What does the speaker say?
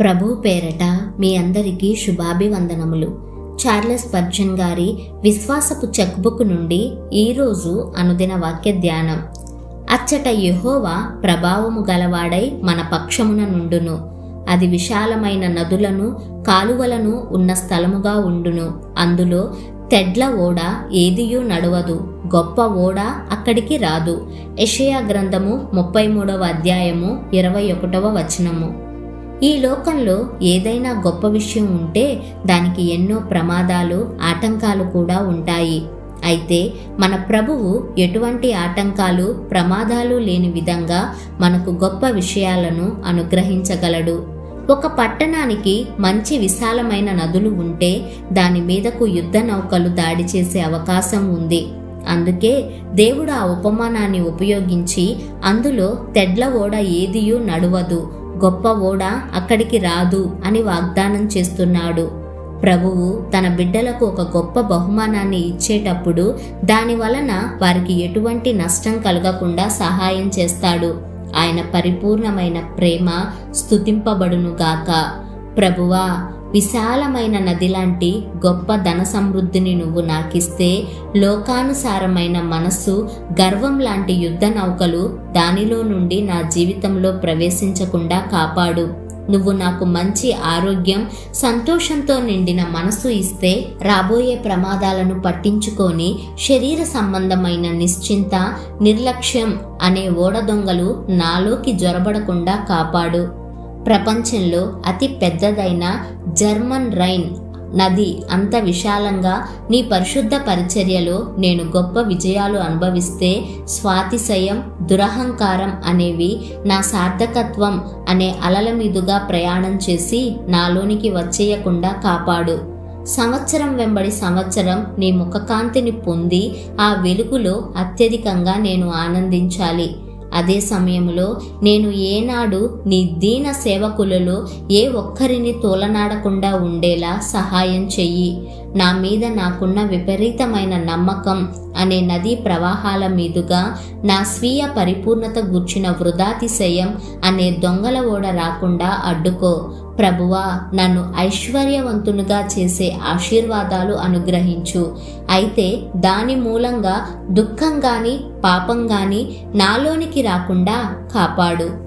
ప్రభు పేరట మీ అందరికీ శుభాభివందనములు. చార్లెస్ పర్జన్ గారి విశ్వాసపు చెక్బుక్ నుండి ఈరోజు అనుదిన వాక్య ధ్యానం. అచ్చట యహోవా ప్రభావము గలవాడై మన పక్షమున నుండును. అది విశాలమైన నదులను కాలువలను ఉన్న స్థలముగా ఉండును. అందులో తెడ్ల ఓడ ఏదియూ నడవదు గొప్ప ఓడ అక్కడికి రాదు. యషయా గ్రంథము ముప్పై మూడవ అధ్యాయము ఇరవై ఒకటవ వచనము. ఈ లోకంలో ఏదైనా గొప్ప విషయం ఉంటే దానికి ఎన్నో ప్రమాదాలు ఆటంకాలు కూడా ఉంటాయి. అయితే మన ప్రభువు ఎటువంటి ఆటంకాలు ప్రమాదాలు లేని విధంగా మనకు గొప్ప విషయాలను అనుగ్రహించగలడు. ఒక పట్టణానికి మంచి విశాలమైన నదులు ఉంటే దాని మీదకు యుద్ధ నౌకలు దాడి చేసే అవకాశం ఉంది. అందుకే దేవుడు ఆ ఉపమానాన్ని ఉపయోగించి అందులో తెడ్ల ఓడ ఏదియూ నడవదు. గొప్ప ఓడ అక్కడికి రాదు అని వాగ్దానం చేస్తున్నాడు. ప్రభువు తన బిడ్డలకు ఒక గొప్ప బహుమానాన్ని ఇచ్చేటప్పుడు దాని వలన వారికి ఎటువంటి నష్టం కలగకుండా సహాయం చేస్తాడు. ఆయన పరిపూర్ణమైన ప్రేమ స్థుతింపబడునుగాక ప్రభువా విశాలమైన నది లాంటి గొప్ప ధన సమృద్ధిని నువ్వు నాకిస్తే లోకానుసారమైన మనస్సు గర్వం లాంటి యుద్ధ నౌకలు దానిలో నుండి నా జీవితంలో ప్రవేశించకుండా కాపాడు. నువ్వు నాకు మంచి ఆరోగ్యం సంతోషంతో నిండిన మనసు ఇస్తే రాబోయే ప్రమాదాలను పట్టించుకొని శరీర సంబంధమైన నిశ్చింత నిర్లక్ష్యం అనే ఓడదొంగలు నాలోకి జొరబడకుండా కాపాడు. ప్రపంచంలో అతి పెద్దదైన జర్మన్ రైన్ నది అంత విశాలంగా నీ పరిశుద్ధ పరిచర్యలో నేను గొప్ప విజయాలు అనుభవిస్తే స్వాతిశయం దురహంకారం అనేవి నా సార్థకత్వం అనే అలల మీదుగా ప్రయాణం చేసి నాలోనికి వచ్చేయకుండా కాపాడు. సంవత్సరం వెంబడి సంవత్సరం నీ ముఖకాంతిని పొంది ఆ వెలుగులో అత్యధికంగా నేను ఆనందించాలి. అదే సమయంలో నేను ఏనాడు నీ దీన సేవకులలో ఏ ఒక్కరిని తోలనాడకుండా ఉండేలా సహాయం చెయ్యి. నా మీద నాకున్న విపరీతమైన నమ్మకం అనే నదీ ప్రవాహాల మీదుగా నా స్వీయ పరిపూర్ణత గుర్చిన వృధాతిశయం అనే దొంగల ఓడ రాకుండా అడ్డుకో. ప్రభువా నన్ను ఐశ్వర్యవంతునిగా చేసే ఆశీర్వాదాలు అనుగ్రహించు. అయితే దాని మూలంగా దుఃఖం గాని పాపం గాని నాలోనికి రాకుండా కాపాడు.